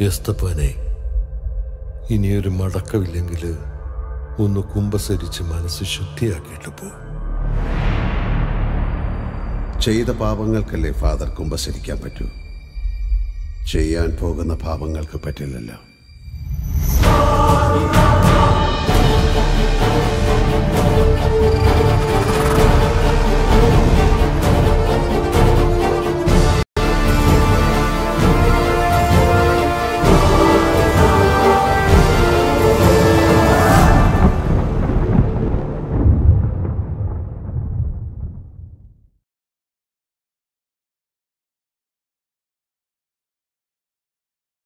എസ്തപ്പാനെ ഇനിയൊരു മടക്കമില്ലെങ്കിൽ ഒന്ന് കുമ്പസരിച്ച് മനസ്സ് ശുദ്ധിയാക്കിയിട്ട് പോ. ചെയ്ത പാപങ്ങൾക്കല്ലേ ഫാദർ കുമ്പസരിക്കാൻ പറ്റൂ? ചെയ്യാൻ പോകുന്ന പാപങ്ങൾക്ക് പറ്റില്ലല്ലോ.